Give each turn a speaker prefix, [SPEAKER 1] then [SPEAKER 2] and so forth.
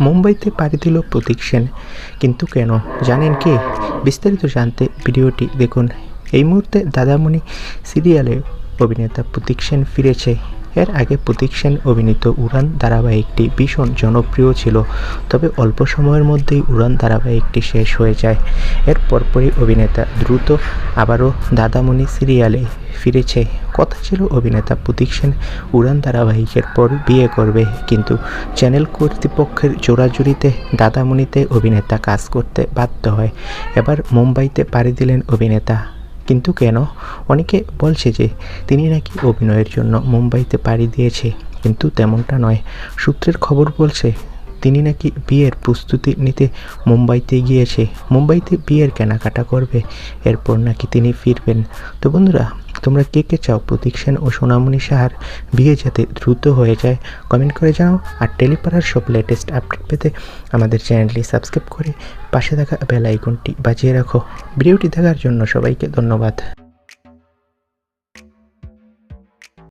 [SPEAKER 1] মুম্বাইতে পাড়ি দিল প্রতীক সেন। কিন্তু কেন? জানেন কি? বিস্তারিত জানতে ভিডিওটি দেখুন। এই মুহূর্তে দাদামণি সিরিয়ালে অভিনেতা প্রতীক সেন ফিরেছে। এর আগে প্রতীক সেন অভিনীত উড়ান ধারাবাহিকটি ভীষণ জনপ্রিয় ছিল, তবে অল্প সময়ের মধ্যেই উড়ান ধারাবাহিকটি শেষ হয়ে যায়। এর পরপরই অভিনেতা দ্রুত আবারও দাদামণি সিরিয়ালে ফিরেছে। কথা ছিল অভিনেতা প্রতীক সেন উড়ান ধারাবাহিকের পর বিয়ে করবে, কিন্তু চ্যানেল কর্তৃপক্ষের জোরাজুরিতে দাদামণিতে অভিনেতা কাজ করতে বাধ্য হয়। এবার মুম্বাইতে পাড়ি দিলেন অভিনেতা। কিন্তু কেন? অনেকে বলছে যে, তিনি নাকি অভিনয়ের জন্য মুম্বাইতে পাড়ি দিয়েছে, কিন্তু তেমনটা নয়। সূত্রের খবর বলছে, তিনি নাকি বিয়ের প্রস্তুতি নিতে মুম্বাইতে গিয়েছে। মুম্বাইতে বিয়ের কেনাকাটা করবে, এরপর নাকি তিনি ফিরবেন। তো বন্ধুরা তোমরা কে কে চাও প্রতীক সেন ও সোনামণি সাহার বিয়ে যাতে দ্রুত হয়ে যায় কমেন্ট করে জানাও। আর টেলিপাড়ার সব লেটেস্ট আপডেট পেতে আমাদের চ্যানেলটি সাবস্ক্রাইব করে পাশে থাকা বেল আইকনটি বাজিয়ে রাখো। ভিডিওটি দেখার জন্য সবাইকে ধন্যবাদ।